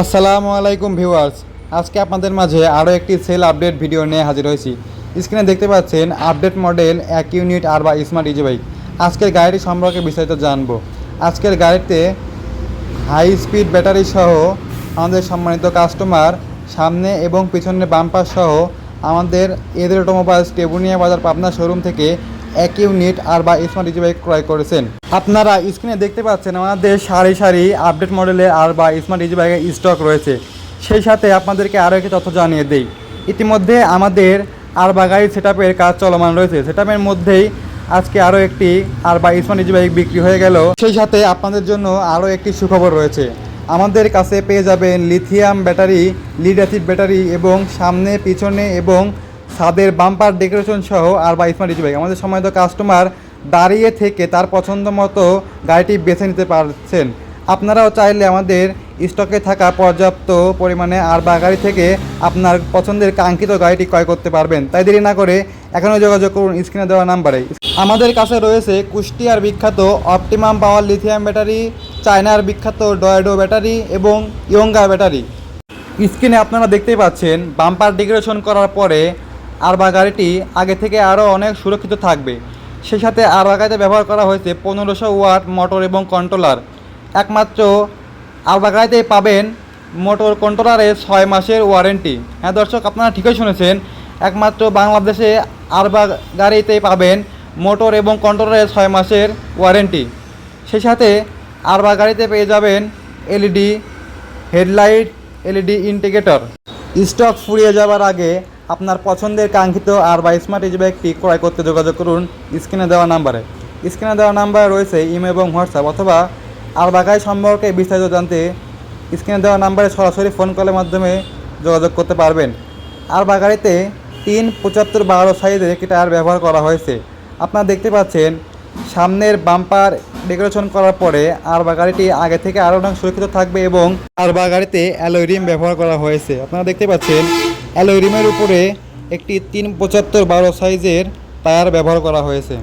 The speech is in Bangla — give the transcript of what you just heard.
আসসালামু আলাইকুম ভিউয়ার্স। আজকে আপনাদের মাঝে আরও একটি সেল আপডেট ভিডিও নিয়ে হাজির হয়েছি। স্ক্রিনে দেখতে পাচ্ছেন আপডেট মডেল এক ইউনিট আর বা স্মার্ট ইজি বাইক। আজকের গাড়িটি সম্পর্কে বিস্তারিত জানব। আজকের গাড়িতে হাই স্পিড ব্যাটারি সহ আমাদের সম্মানিত কাস্টমার সামনে এবং পিছনে বাম্পার সহ আমাদের এদের অটোমোবাইলস টেবুনিয়া বাজার পাবনা শোরুম থেকে এক ইউনিট আর বা স্মার্ট বাইক ক্রয় করেছেন। আপনারা স্ক্রিনে দেখতে পাচ্ছেন আমাদের সারি সারি আপডেট মডেলের আর বা স্মার্ট বাইকের স্টক রয়েছে। সেই সাথে আপনাদেরকে আরও একটি তথ্য জানিয়ে দেই। ইতিমধ্যে আমাদের আর বা গাড়ির সেট কাজ চলমান রয়েছে। সেট মধ্যেই আজকে আরও একটি আর বা স্মার্ট বাইক বিক্রি হয়ে গেল। সেই সাথে আপনাদের জন্য আরও একটি সুখবর রয়েছে। আমাদের কাছে পেয়ে যাবেন lithium battery lead acid battery এবং সামনে, পিছনে এবং ছাদের বাম্পার ডেকোরেশন সহ আর বা স্মার্ট ইজি বাইক আমাদের সময় তো কাস্টমার দাঁড়িয়ে থেকে তার পছন্দ মতো গাড়িটি বেছে নিতে পারছেন। আপনারাও চাইলে আমাদের স্টকে থাকা পর্যাপ্ত পরিমাণে আর বা গাড়ি থেকে আপনার পছন্দের কাঙ্ক্ষিত গাড়িটি ক্রয় করতে পারবেন। তাই দেরি না করে এখনও যোগাযোগ করুন স্ক্রিনে দেওয়া নাম্বারে। আমাদের কাছে রয়েছে কুষ্টিয়ার বিখ্যাত অপটিমাম পাওয়ার লিথিয়াম ব্যাটারি চায়নার বিখ্যাত ডয়েডো ব্যাটারি এবং ইয়ঙ্গা ব্যাটারি স্ক্রিনে আপনারা দেখতেই পাচ্ছেন, বাম্পার ডেকোরেশন করার পরে আরবা গাড়িটি আগে থেকে আরও অনেক সুরক্ষিত থাকবে। সেই সাথে আরবা গাড়িতে ব্যবহার করা হয়েছে পনেরোশো ওয়াট মোটর এবং কন্ট্রোলার। একমাত্র আরবা গাড়িতে পাবেন মোটর কন্ট্রোলারের ছয় মাসের ওয়ারেন্টি। হ্যাঁ দর্শক, আপনারা ঠিকই শুনেছেন, একমাত্র বাংলাদেশে আরবা গাড়িতে পাবেন মোটর এবং কন্ট্রোলারের ছয় মাসের ওয়ারেন্টি। সেই সাথে আরবা গাড়িতে পেয়ে যাবেন LED headlight, LED indicator stock ফুরিয়ে যাওয়ার আগে আপনার পছন্দের কাঙ্ক্ষিত আর বা স্মার্ট ইজি ব্যাগটি ক্রয় করতে যোগাযোগ করুন স্ক্রিনে দেওয়া নাম্বারে। স্ক্রিনে দেওয়া নাম্বার রয়েছে ইমেল এবং হোয়াটসঅ্যাপ অথবা আর বাকাই সম্পর্কে বিস্তারিত জানতে স্ক্রিনে দেওয়া নাম্বারে সরাসরি ফোন কলের মাধ্যমে যোগাযোগ করতে পারবেন। আর বাগাড়িতে তিন পঁচাত্তর বারো সাইজের একটি টায়ার ব্যবহার করা হয়েছে। আপনারা দেখতে পাচ্ছেন সামনের বাম্পার ডেকোরেশন করার পরে আর বা গাড়িটি আগে থেকে আরও অনেক সুরক্ষিত থাকবে এবং আর বা গাড়িতে অ্যালোয় রিম ব্যবহার করা হয়েছে। আপনারা দেখতে পাচ্ছেন, অ্যালোয় রিমের উপরে একটি তিন পঁচাত্তর বারো সাইজের টায়ার ব্যবহার করা হয়েছে।